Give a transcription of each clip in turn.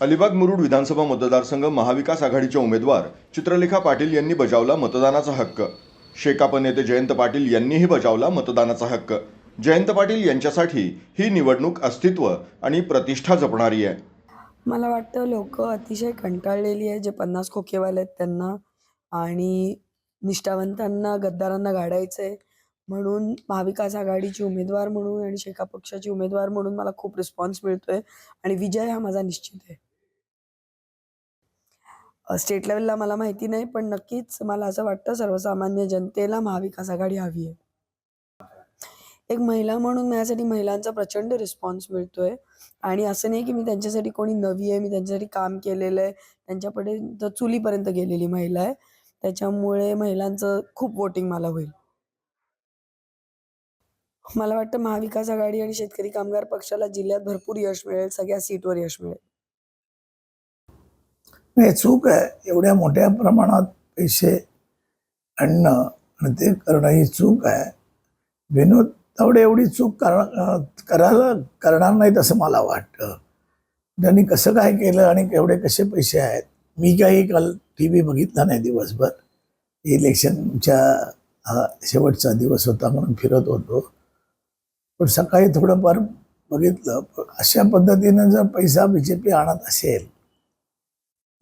अलिबाग मुरुड विधानसभा मतदारसंघ महाविकास आघाडीच्या उमेदवार चित्रलेखा पाटील यांनी बजावला मतदानाचा हक्क. शेकाप नेते जयंत पाटील यांनीही बजावला मतदानाचा हक्क. जयंत पाटील यांच्यासाठी ही निवडणूक अस्तित्व आणि प्रतिष्ठा जपणारी आहे. मला वाटतं लोक अतिशय कंटाळलेली आहे जे पन्नास खोकेवाले आहेत त्यांना आणि निष्ठावंतांना गद्दारांना गाडायचं आहे म्हणून महाविकास आघाडीची उमेदवार म्हणून आणि शेका पक्षाची उमेदवार म्हणून मला खूप रिस्पॉन्स मिळतोय आणि विजय हा माझा निश्चित आहे. स्टेट लेवलला मला माहिती नाही पण नक्कीच मला असं वाटतं सर्वसामान्य जनतेला महाविकास आघाडी हवी आहे. एक महिला म्हणून माझ्यासाठी महिलांचा प्रचंड रिस्पॉन्स मिळतोय. आणि असं नाही की मी त्यांच्यासाठी कोणी नवी आहे मी त्यांच्यासाठी काम केलेलं आहे. त्यांच्यापर्यंत चुलीपर्यंत गेलेली महिला आहे. त्याच्यामुळे महिलांचं खूप वोटिंग मला होईल. मला वाटतं महाविकास आघाडी आणि शेतकरी कामगार पक्षाला जिल्ह्यात भरपूर यश मिळेल सगळ्या सीटवर यश मिळेल. नाही चूक आहे. एवढ्या मोठ्या प्रमाणात पैसे आणणं आणि ते करणं ही चूक आहे. विनोद तावडे एवढी चूक करा करायला करणार नाहीत असं मला वाटतं. त्यांनी कसं काय केलं आणि केवढे कसे पैसे आहेत? मी काही काल टी व्ही बघितला नाही दिवसभर. इलेक्शनच्या हा शेवटचा दिवस होता म्हणून फिरत होतो. पण सकाळी थोडंफार बघितलं. पण अशा पद्धतीनं जर पैसा बी जे पी आणत असेल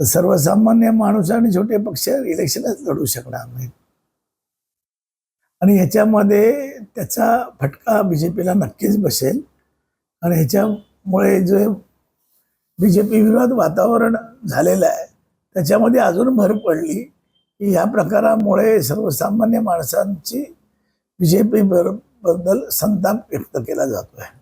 तर सर्वसामान्य माणूस आणि छोटे पक्ष इलेक्शनच लढू शकणार नाहीत आणि ह्याच्यामध्ये त्याचा फटका बी जे पीला नक्कीच बसेल. आणि ह्याच्यामुळे जे बी जे पी विरोध वातावरण झालेलं आहे त्याच्यामध्ये अजून भर पडली की ह्या प्रकारामुळे सर्वसामान्य माणसांची बी जे पी बद्दल संताप व्यक्त केला जातो आहे